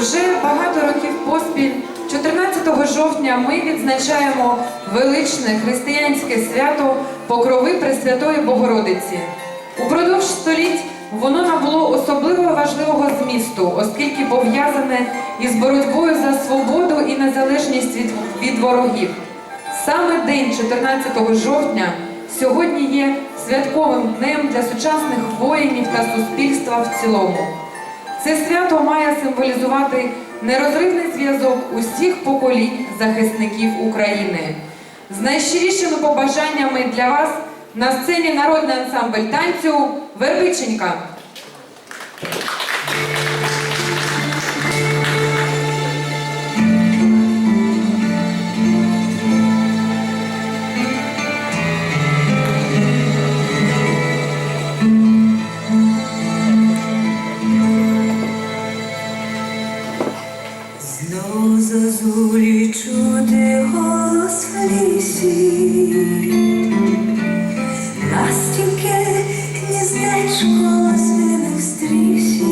Уже багато років поспіль, 14 жовтня, ми відзначаємо величне християнське свято Покрови Пресвятої Богородиці. Упродовж століть воно набуло особливо важливого змісту, оскільки пов'язане із боротьбою за свободу і незалежність від, від ворогів. Саме день 14 жовтня сьогодні є святковим днем для сучасних воїнів та суспільства в цілому. Це свято має символізувати нерозривний зв'язок усіх поколінь захисників України. З найщирішими побажаннями для вас на сцені народний ансамбль танцю Вербиченька. Знов зазулі чути голос в лісі, Настільки гніздечко звине в стрісі,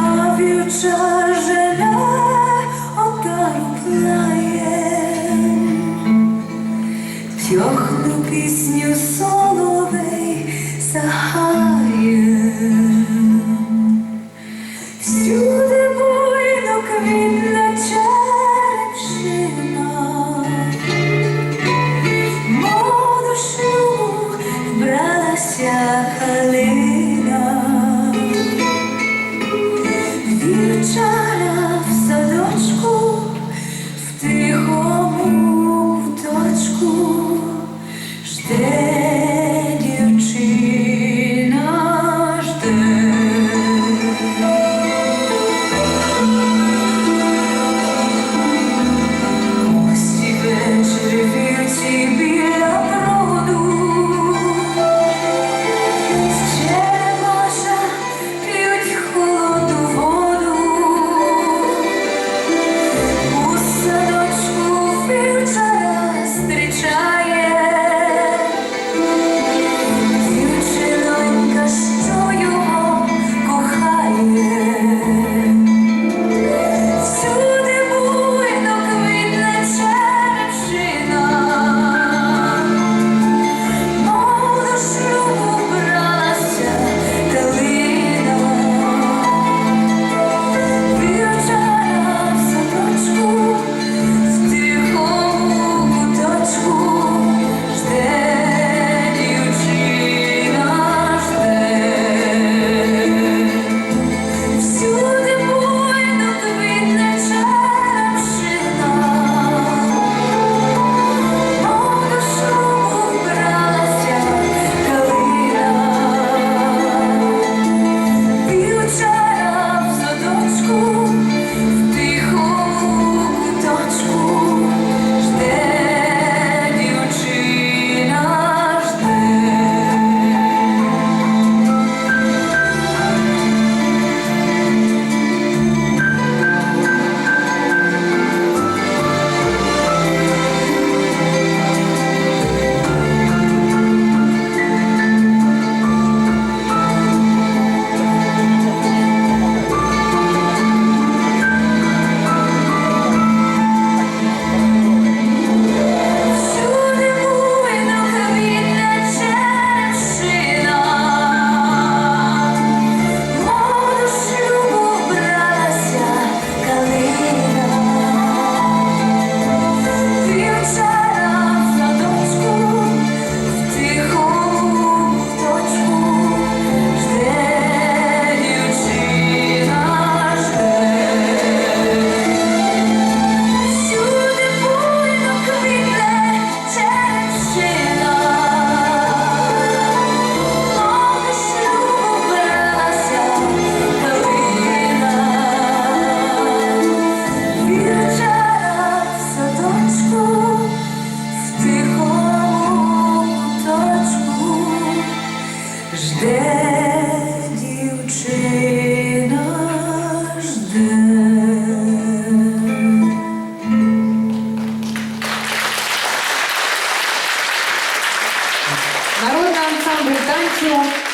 а вівча жене отару плає, тьохну пісню соловей вівчара в садочку, в тихому дочку жде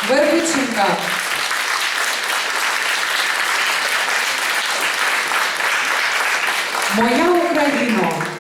Вербиченка. Моя Україна.